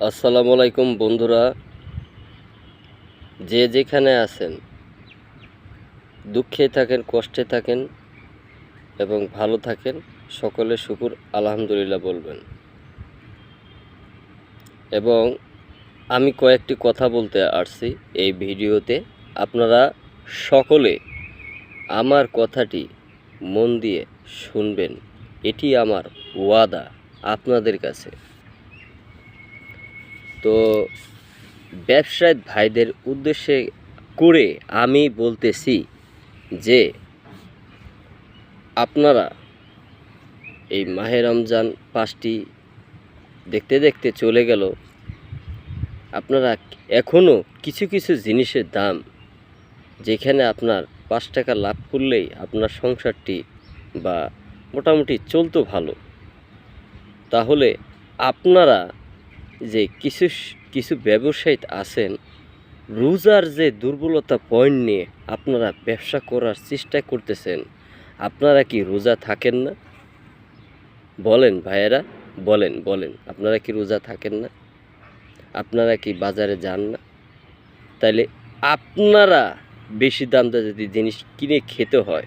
আসসালামু আলাইকুম বন্ধুরা। যে যেখানে আছেন, দুঃখে থাকেন, কষ্টে থাকেন এবং ভালো থাকেন, সকলে শুকুর, আলহামদুলিল্লাহ বলবেন। এবং আমি কয়েকটি কথা বলতে আসছি এই ভিডিওতে। আপনারা সকলে আমার কথাটি মন দিয়ে শুনবেন। এটি আমার ওয়াদা আপনাদের কাছে। তো ব্যবসায়ী ভাইদের উদ্দেশ্যে করে আমি বলতেছি যে আপনারা এই মাহে রমজান পাঁচটি দেখতে দেখতে চলে গেল। আপনারা এখনও কিছু কিছু জিনিসের দাম যেখানে আপনার পাঁচ টাকা লাভ করলেই আপনার সংসারটি বা মোটামুটি চলতো ভালো। তাহলে আপনারা যে কিছু কিছু ব্যবসায়ী আছেন, রোজার যে দুর্বলতা পয়েন্ট নিয়ে আপনারা ব্যবসা করার চেষ্টা করতেছেন, আপনারা কি রোজা থাকেন না? বলেন ভাইয়েরা, বলেন বলেন, আপনারা কি রোজা থাকেন না? আপনারা কি বাজারে যান না? তাইলে আপনারা বেশি দাম দিয়ে যদি জিনিস কিনে খেতে হয়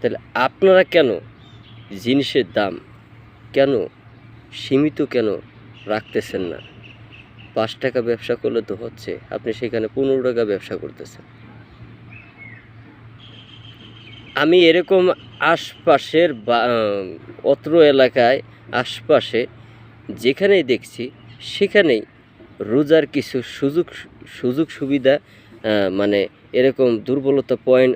তাহলে আপনারা কেন জিনিসের দাম কেন, সীমিত কেন রাখতেছেন না। পাঁচ টাকা ব্যবসা করলে তো হচ্ছে, আপনি সেখানে পনেরো টাকা ব্যবসা করতেছেন। আমি এরকম আশপাশের অত্র এলাকায় আশপাশে যেখানেই দেখছি, সেখানেই রোজার কিছু সুযোগ সুযোগ সুবিধা মানে এরকম দুর্বলতা পয়েন্ট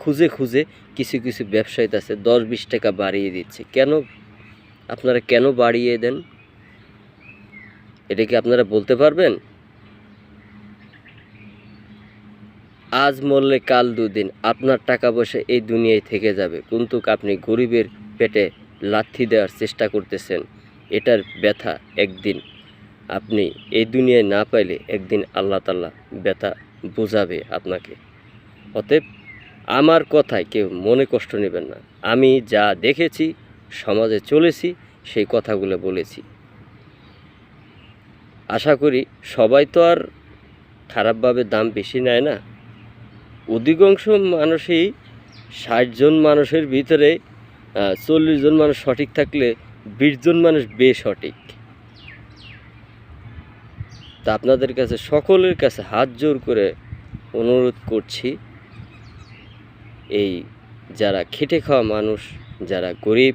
খুঁজে খুঁজে কিছু কিছু ব্যবসায়ী আছে, দশ বিশ টাকা বাড়িয়ে দিচ্ছে। কেন? আপনারা কেন বাড়িয়ে দেন? এটা কি আপনারা বলতে পারবেন? আজ মরলে কাল দুদিন, আপনার টাকা পয়সা এই দুনিয়ায় থেকে যাবে। কিন্তু আপনি গরিবের পেটে লাথি দেওয়ার চেষ্টা করতেছেন, এটার ব্যথা একদিন। আপনি এই দুনিয়ায় না পাইলে একদিন আল্লাহ তাল্লাহ ব্যথা বোঝাবে আপনাকে। অতএব আমার কথায় কেউ মনে কষ্ট নেবেন না। আমি যা দেখেছি, সমাজে চলেছি, সেই কথাগুলো বলেছি। আশা করি সবাই তো আর খারাপভাবে দাম বেশি নেয় না। অধিকাংশ মানুষই ষাট জন মানুষের ভিতরে চল্লিশ জন মানুষ সঠিক থাকলে বিশ জন মানুষ বেসঠিক। তা আপনাদের কাছে, সকলের কাছে হাত জোর করে অনুরোধ করছি, এই যারা খেটে খাওয়া মানুষ, যারা গরিব,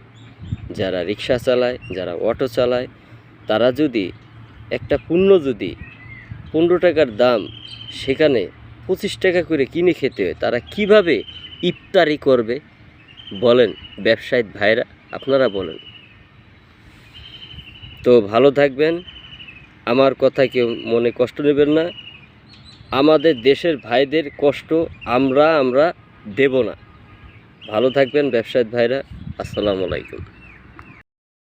যারা রিক্সা চালায়, যারা অটো চালায়, তারা যদি একটা পণ্য যদি পনেরো টাকার দাম সেখানে পঁচিশ টাকা করে কিনে খেতে হয়, তারা কীভাবে ইফতারি করবে? বলেন ব্যবসায়ী ভাইরা, আপনারা বলেন। তো ভালো থাকবেন। আমার কথা কেউ মনে কষ্ট নেবেন না। আমাদের দেশের ভাইদের কষ্ট আমরা আমরা দেব না। ভালো থাকবেন ব্যবসায়ী ভাইরা, আসসালামু আলাইকুম।